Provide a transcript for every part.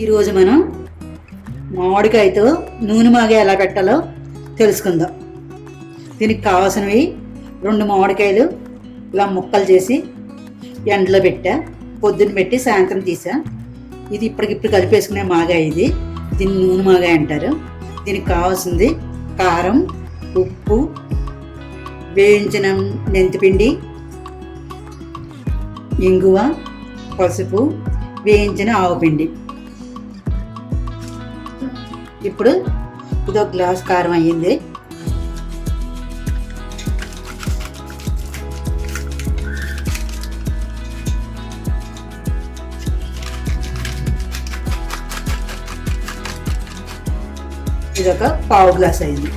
ఈరోజు మనం మామిడికాయతో నూనె మాగ ఎలా పెట్టాలో తెలుసుకుందాం. దీనికి కావాల్సినవి రెండు మామిడికాయలు ఇలా ముక్కలు చేసి ఎండలో పెట్టా. పొద్దున్న పెట్టి సాయంత్రం తీసా. ఇది ఇప్పటికిప్పుడు కలిపేసుకునే మాగాయ ఇది. దీన్ని నూనె మాగాయ అంటారు. దీనికి కావాల్సింది కారం ఉప్పు వేయించిన మెంతిపిండి ఇంగువ పసుపు వేయించిన ఆవుపిండి. ఇప్పుడు ఇది ఒక గ్లాస్ కారం అయ్యింది. ఇది ఒక పావు గ్లాస్ అయింది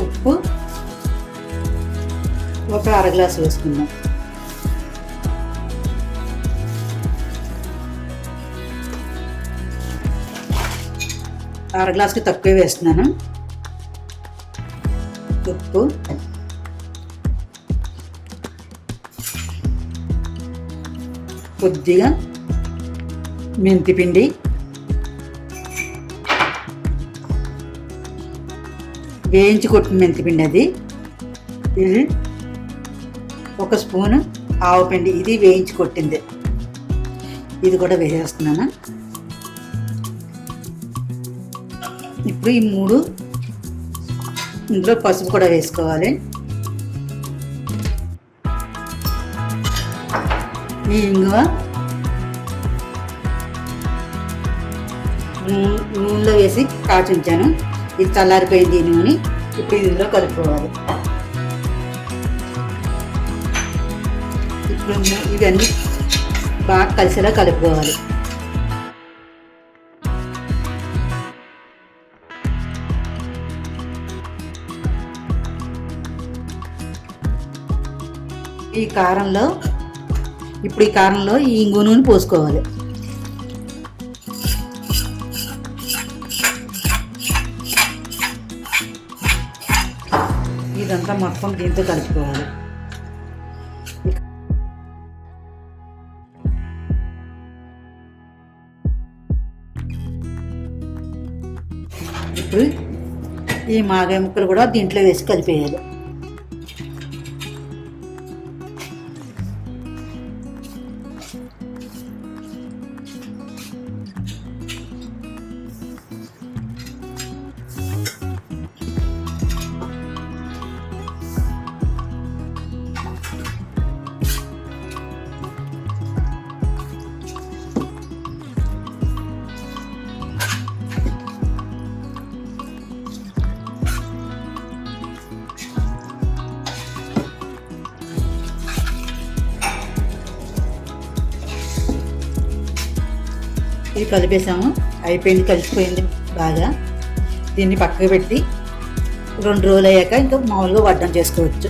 ఉప్పు ఒక అర గ్లాస్ వేసుకుందాం. అర గ్లాస్కి తక్కువే వేస్తున్నాను. ఉప్పు. కొద్దిగా మెంతిపిండి వేయించి కొట్టిన మెంతిపిండి అది. ఇది ఒక స్పూను ఆవపిండి ఇది వేయించి కొట్టింది. ఇది కూడా వేసేస్తున్నాను. ఇప్పుడు ఈ మూడు ఇందులో పసుపు కూడా వేసుకోవాలి. ఈ ఇంగువ నూనెలో వేసి కాచుంచాను. ఇది చల్లారిపోయింది నూనె. ఇప్పుడు ఇందులో కలుపుకోవాలి. ఇప్పుడు ఇవన్నీ బాగా కలిసేలా కలుపుకోవాలి. ఈ కారంలో ఇప్పుడు ఈ కారంలో ఈ ఇంగు నూనె పోసుకోవాలి. ఇదంతా మొత్తం దీంతో కలుపుకోవాలి. ఇప్పుడు ఈ మాగాయ ముక్కలు కూడా దీంట్లో వేసి కలిపేయాలి. ఇది కలిపేసాము. అయిపోయింది కలిసిపోయింది బాగా. దీన్ని పక్కకు పెట్టి రెండు రోజులు అయ్యాక ఇంకా మామూలుగా వడ్డం చేసుకోవచ్చు.